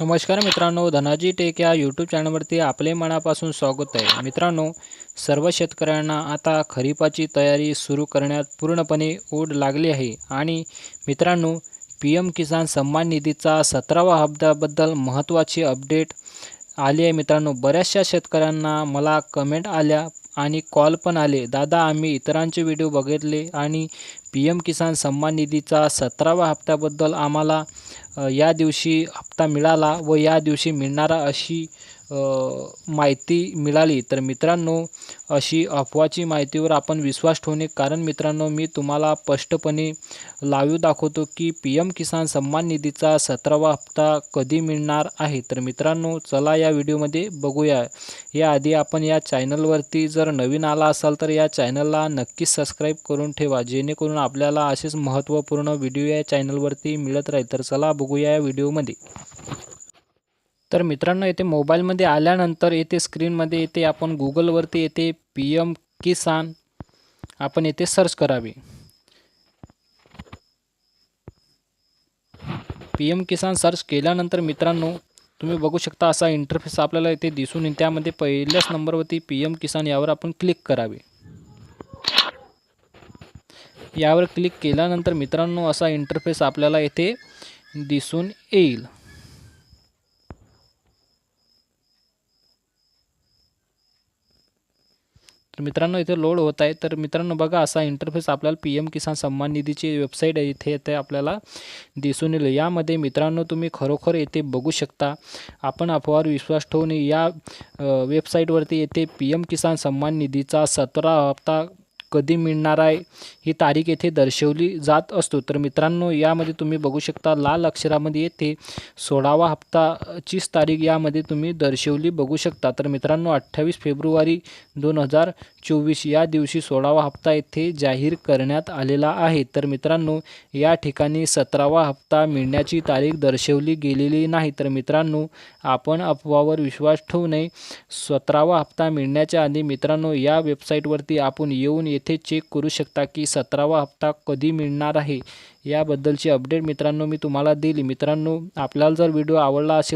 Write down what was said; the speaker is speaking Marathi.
नमस्कार मित्रांनो धनाजी टेक या यूट्यूब चॅनलवरती आपले मनापासून स्वागत आहे. मित्रांनो सर्व शेतकऱ्यांना आता खरीपाची तयारी सुरू करण्यात पूर्णपणे ओढ लागली आहे. आणि मित्रांनो पी एम किसान सन्मान निधीचा सतरावा हप्त्याबद्दल महत्त्वाची अपडेट आली आहे. मित्रांनो बऱ्याचशा शेतकऱ्यांना मला कमेंट आल्या आणि कॉल पण आले. दादा आम्ही इतरांचे व्हिडिओ बघितले आणि पी एम किसान सन्मान निधीचा सतरावा हप्त्याबद्दल आम्हाला या दिवशी हप्ता मिळाला व या दिवशी मिळणारा अशी माहिती मिळाली. तर मित्रांनो अशी अफवाची माहितीवर आपण विश्वास ठेवणे. कारण मित्रांनो मी तुम्हाला स्पष्टपणे लाईव्ह दाखवतो की पी एम किसान सन्मान निधीचा सतरावा हप्ता कधी मिळणार आहे? तर मित्रांनो चला या व्हिडिओमध्ये बघूया. याआधी आपण या चॅनलवरती जर नवीन आला असाल तर या चॅनलला नक्कीच सबस्क्राईब करून ठेवा. जेणेकरून आपल्याला असेच महत्त्वपूर्ण व्हिडिओ या चॅनलवरती मिळत राहील. तर चला बघूया या व्हिडिओमध्ये. तर मित्रांनो येथे मोबाईलमध्ये आल्यानंतर येथे स्क्रीनमध्ये येथे आपण गुगलवरती येथे पी एम किसान आपण येथे सर्च करावे. पी एम किसान सर्च केल्यानंतर मित्रांनो तुम्ही बघू शकता असा इंटरफेस आपल्याला येथे दिसून येईल. त्यामध्ये पहिल्याच नंबरवरती पी एम किसान यावर आपण क्लिक करावे. यावर क्लिक केल्यानंतर मित्रांनो असा इंटरफेस आपल्याला येथे दिसून येईल. तर मित्रांनो इथे लोड होत आहे. तर मित्रांनो बघा असा इंटरफेस आपल्याला पी एम किसान सन्मान निधीची वेबसाईट आहे. इथे येथे आपल्याला दिसून येईल. यामध्ये मित्रांनो तुम्ही खरोखर येथे बघू शकता. आपण अफवावर विश्वास ठेवून या वेबसाईटवरती येथे पी एम किसान सन्मान निधीचा सतरा हप्ता कधी मिळणार आहे ही तारीख येथे दर्शवली जात असतो. तर मित्रांनो यामध्ये तुम्ही बघू शकता लाल अक्षरामध्ये येथे सोळावा हप्ताचीच तारीख यामध्ये तुम्ही दर्शवली बघू शकता. तर मित्रांनो अठ्ठावीस फेब्रुवारी दोन हजार चोवीस या दिवशी सोळावा हप्ता येथे जाहीर करण्यात आलेला आहे. तर मित्रांनो या ठिकाणी सतरावा हप्ता मिळण्याची तारीख दर्शवली गेलेली नाही. तर मित्रांनो आपण अफवावर विश्वास ठेवू नये. सतरावा हप्ता मिळण्याच्या आधी मित्रांनो या वेबसाईटवरती आपण येऊन येथे चेक करू शकता की सतरावा हप्ता कधी मिळणार आहे? याबद्दलची अपडेट मित्रांनो मी तुम्हाला दिली मित्रांनो आपल्याला जर व्हिडिओ आवडला असेल